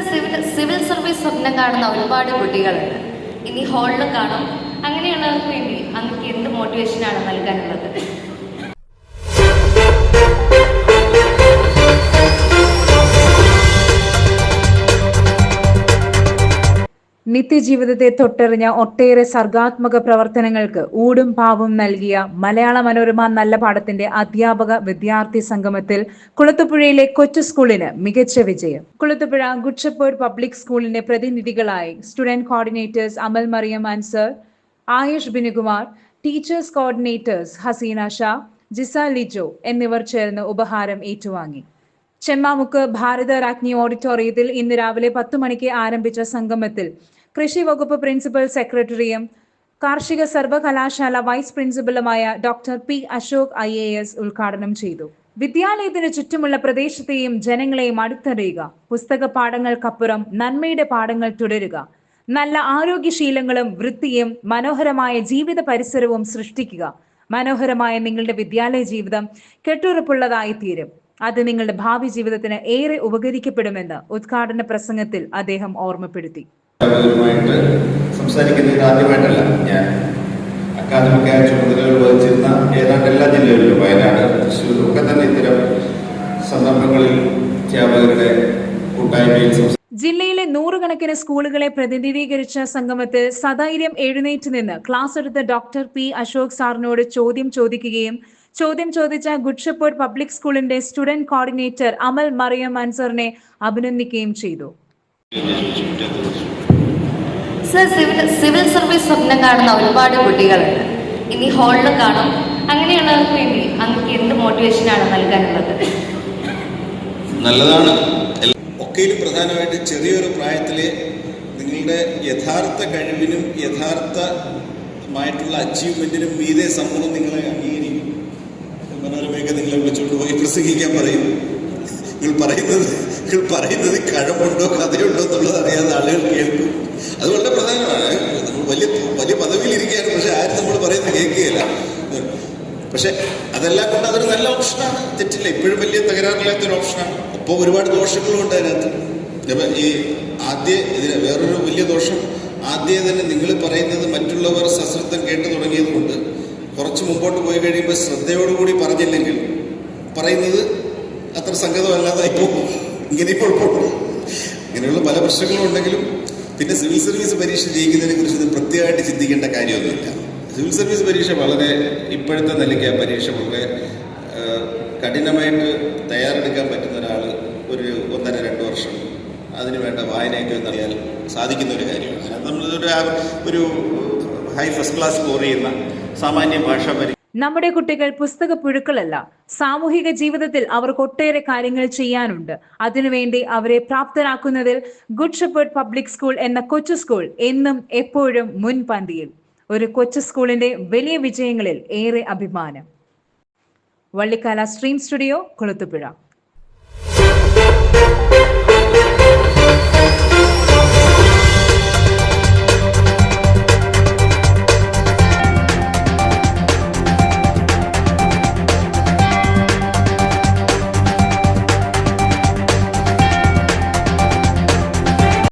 Civil civil service സ്വപ്നം കാണുന്ന ഒരുപാട് കുട്ടികളുണ്ട്. ഇനി ഹോളിലും കാണും. അങ്ങനെയുള്ളവർക്ക് വേണ്ടി അങ്ങക്ക് എന്ത് മോട്ടിവേഷനാണ് നൽകാനുള്ളത്? നിത്യജീവിതത്തെ തൊട്ടെറിഞ്ഞ ഒട്ടേറെ സർഗാത്മക പ്രവർത്തനങ്ങൾക്ക് ഊടും പാവും നൽകിയ മലയാള മനോരമ നല്ല പാഠത്തിന്റെ അധ്യാപക വിദ്യാർത്ഥി സംഗമത്തിൽ കുളത്തുപുഴയിലെ കൊച്ചു സ്കൂളിന് മികച്ച വിജയം. കുളത്തുപുഴ ഗുഡ്ഷപ്പേർഡ് പബ്ലിക് സ്കൂളിന്റെ പ്രതിനിധികളായി student coordinators Amal Mariyam Ansar Ayush Binukumar teachers coordinators Haseena Shah Jisa Lijo എന്നിവർ ചേർന്ന് ഉപഹാരം ഏറ്റുവാങ്ങി. ചെമ്മാമുക്ക് ഭാരത രാജ്ഞി ഓഡിറ്റോറിയത്തിൽ ഇന്ന് രാവിലെ പത്തു മണിക്ക് ആരംഭിച്ച സംഗമത്തിൽ കൃഷി വകുപ്പ് പ്രിൻസിപ്പൽ സെക്രട്ടറിയും കാർഷിക സർവകലാശാല vice പ്രിൻസിപ്പലുമായ doctor P Ashok I A S ഉദ്ഘാടനം ചെയ്തു. വിദ്യാലയത്തിന് ചുറ്റുമുള്ള പ്രദേശത്തെയും ജനങ്ങളെയും അടുത്തറിയുക. പുസ്തക പാഠങ്ങൾക്കപ്പുറം നന്മയുടെ പാഠങ്ങൾ തുടരുക. നല്ല ആരോഗ്യശീലങ്ങളും വൃത്തിയും മനോഹരമായ ജീവിത പരിസരവും സൃഷ്ടിക്കുക. മനോഹരമായ നിങ്ങളുടെ വിദ്യാലയ ജീവിതം കെട്ടുറപ്പുള്ളതായി തീരും. അത് നിങ്ങളുടെ ഭാവി ജീവിതത്തിന് ഏറെ ഉപകരിക്കപ്പെടുമെന്ന് ഉദ്ഘാടന പ്രസംഗത്തിൽ അദ്ദേഹം ഓർമ്മപ്പെടുത്തി. അധ്യാപകരുമായിട്ട് സംസാരിക്കുന്നത് ആദ്യമായിട്ടല്ല ഞാൻ. അക്കാദമിക്കായ ചുമതലകൾ വഹിച്ചിരുന്ന ഏതാണ്ട് എല്ലാ ജില്ലകളിലും വയനാട് തൃശ്ശൂർ ഒക്കെ തന്നെ ഇത്തരം സന്ദർഭങ്ങളിൽ അധ്യാപകരുടെ കൂട്ടായ്മയിൽ ജില്ലയിലെ നൂറുകണക്കിന് സ്കൂളുകളെ പ്രതിനിധീകരിച്ച സംഗമത്തിൽ സദൈര്യം എഴുന്നേറ്റ് നിന്ന് ക്ലാസ് എടുത്ത ഡോക്ടർ പി അശോക് സാറിനോട് ചോദ്യം ചോദിക്കുകയും ചോദ്യം ചോദിച്ച ഗുഡ് പബ്ലിക് സ്കൂളിന്റെ സ്റ്റുഡന്റ് കോർഡിനേറ്റർ അമൽ മറിയം അൻസറിനെ അഭിനന്ദിക്കുകയും ചെയ്തു. സർ സിവിൽ സിവിൽ സർവീസ് സ്വപ്നം കാണുന്ന ഒരുപാട് കുട്ടികളുണ്ട്. ഇനി ഹോളിൽ കാണും. അങ്ങനെയുള്ളവർക്ക് വേണ്ടി അങ്ങക്ക് എന്ത് മോട്ടിവേഷൻ ആണ് നൽകാനുള്ളത്? നല്ലതാണ്. ഒക്കെയിലും പ്രധാനമായിട്ട് ചെറിയൊരു പ്രായത്തിലെ നിങ്ങളുടെ യഥാർത്ഥ കഴിവിനും യഥാർത്ഥമായിട്ടുള്ള അച്ചീവ്മെന്റിനും മീതെ സമൂഹം നിങ്ങളെ അംഗീകരിക്കും. മനോരമയൊക്കെ നിങ്ങളെ വിളിച്ചുകൊണ്ട് പോയി പ്രസംഗിക്കാൻ പറയും. നിങ്ങൾ പറയുന്നത് നിങ്ങൾ പറയുന്നത് കഴമുണ്ടോ കഥയുണ്ടോ എന്നുള്ളത് അറിയാതെ ആളുകൾ കേൾക്കും. അത് വളരെ പ്രധാനമാണ് നമ്മൾ വലിയ വലിയ പദവിയിലിരിക്കുകയാണ് പക്ഷെ ആരും നമ്മൾ പറയുന്നത് കേൾക്കുകയില്ല. പക്ഷെ അതെല്ലാം കൊണ്ട് അതൊരു നല്ല ഓപ്ഷനാണ്. തെറ്റില്ല ഇപ്പോഴും വലിയ തകരാറില്ലാത്ത ഒരു ഓപ്ഷനാണ്. അപ്പോൾ ഒരുപാട് ദോഷങ്ങളും ഉണ്ട് അതിനകത്ത്. ഈ ആദ്യ ഇതിന് വേറൊരു വലിയ ദോഷം ആദ്യം തന്നെ നിങ്ങൾ പറയുന്നത് മറ്റുള്ളവർ സശ്രദ്ധം കേട്ടു തുടങ്ങിയതുകൊണ്ട് കുറച്ച് മുമ്പോട്ട് പോയി കഴിയുമ്പോൾ ശ്രദ്ധയോടുകൂടി പറഞ്ഞില്ലെങ്കിൽ പറയുന്നത് അത്ര സംഗതമല്ലാതായി പോകും. ഇങ്ങനെ കുഴപ്പമുണ്ട് ഇങ്ങനെയുള്ള പല പ്രശ്നങ്ങളും ഉണ്ടെങ്കിലും പിന്നെ സിവിൽ സർവീസ് പരീക്ഷ ജയിക്കുന്നതിനെ കുറിച്ച് ഇത് പ്രത്യേകമായിട്ട് ചിന്തിക്കേണ്ട കാര്യമൊന്നുമില്ല. സിവിൽ സർവീസ് പരീക്ഷ വളരെ ഇപ്പോഴത്തെ നിലയ്ക്ക് ആ പരീക്ഷ വളരെ കഠിനമായിട്ട് തയ്യാറെടുക്കാൻ പറ്റുന്ന ഒരാൾ ഒരു ഒന്നര രണ്ട് വർഷം അതിന് വേണ്ട വായനയൊക്കെ എന്നറിയാൻ സാധിക്കുന്ന ഒരു കാര്യമാണ്. നമ്മളിതൊരു ഒരു ഹൈ ഫസ്റ്റ് ക്ലാസ് സ്കോർ ചെയ്യുന്ന സാമാന്യ ഭാഷാ പരീക്ഷ നമ്മുടെ കുട്ടികൾ പുസ്തക പുഴുക്കളല്ല. സാമൂഹിക ജീവിതത്തിൽ അവർക്ക് ഒട്ടേറെ കാര്യങ്ങൾ ചെയ്യാനുണ്ട്. അതിനുവേണ്ടി അവരെ പ്രാപ്തരാക്കുന്നതിൽ ഗുഡ് ഷെപ്പേർഡ് പബ്ലിക് സ്കൂൾ എന്ന കൊച്ചു സ്കൂൾ എന്നും എപ്പോഴും മുൻപന്തിയിൽ. ഒരു കൊച്ചു സ്കൂളിന്റെ വലിയ വിജയങ്ങളിൽ ഏറെ അഭിമാനം. Vallikkala stream studio Koluthupuzha.